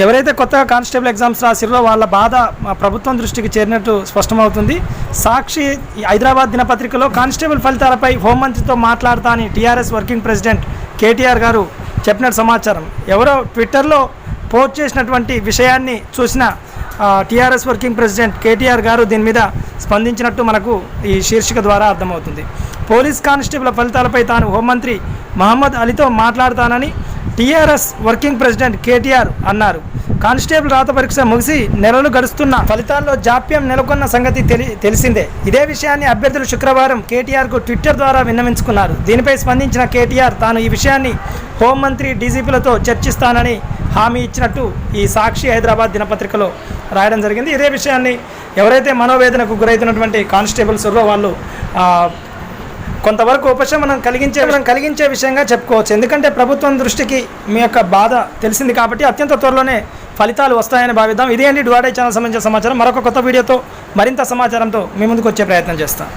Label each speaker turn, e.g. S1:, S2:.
S1: ఎవరైతే కొత్తగా constable exams రాసిరో వాళ్ళ బాధ ప్రభుత్వం దృష్టికి చేరినట్టు స్పష్టమవుతుంది. సాక్షి హైదరాబాద్ దినపత్రికలో కానిస్టేబుల్ ఫలితాలపై హోంమంత్రితో మాట్లాడతా అని టీఆర్ఎస్ వర్కింగ్ ప్రెసిడెంట్ కేటీఆర్ గారు చెప్పినట్టు సమాచారం. ఎవరో ట్విట్టర్లో పోస్ట్ చేసినటువంటి విషయాన్ని చూసిన టీఆర్ఎస్ వర్కింగ్ ప్రెసిడెంట్ కేటీఆర్ గారు దీని మీద స్పందించినట్టు మనకు ఈ శీర్షిక ద్వారా అర్థమవుతుంది. పోలీస్ కానిస్టేబుల్ ఫలితాలపై తాను హోంమంత్రి మహమ్మద్ అలీతో మాట్లాడతానని టీఆర్ఎస్ వర్కింగ్ ప్రెసిడెంట్ కేటీఆర్ అన్నారు. కానిస్టేబుల్ రాత పరీక్ష ముగిసి నెలలు గడుస్తున్న ఫలితాల్లో జాప్యం నెలకొన్న సంగతి తెలి తెలిసిందే. ఇదే విషయాన్ని అభ్యర్థులు శుక్రవారం కేటీఆర్కు ట్విట్టర్ ద్వారా విన్నవించుకున్నారు. దీనిపై స్పందించిన కేటీఆర్ తాను ఈ విషయాన్ని హోంమంత్రి డీజీపీలతో చర్చిస్తానని హామీ ఇచ్చినట్టు ఈ సాక్షి హైదరాబాద్ దినపత్రికలో రాయడం జరిగింది. ఇదే విషయాన్ని ఎవరైతే మనోవేదనకు గురవుతున్నటువంటి కానిస్టేబుల్ ఉన్నారో వాళ్ళు కొంతవరకు ఉపశమనం కలిగించే కలిగించే విషయంగా చెప్పుకోవచ్చు. ఎందుకంటే ప్రభుత్వం దృష్టికి మీ యొక్క బాధ తెలిసింది కాబట్టి అత్యంత త్వరలోనే ఫలితాలు వస్తాయని భావిద్దాం. ఇదే అండి డువాడే ఛానల్ సంబంధించిన సమాచారం. మరొక కొత్త వీడియోతో మరింత సమాచారంతో మీ ముందుకు వచ్చే ప్రయత్నం చేస్తాం.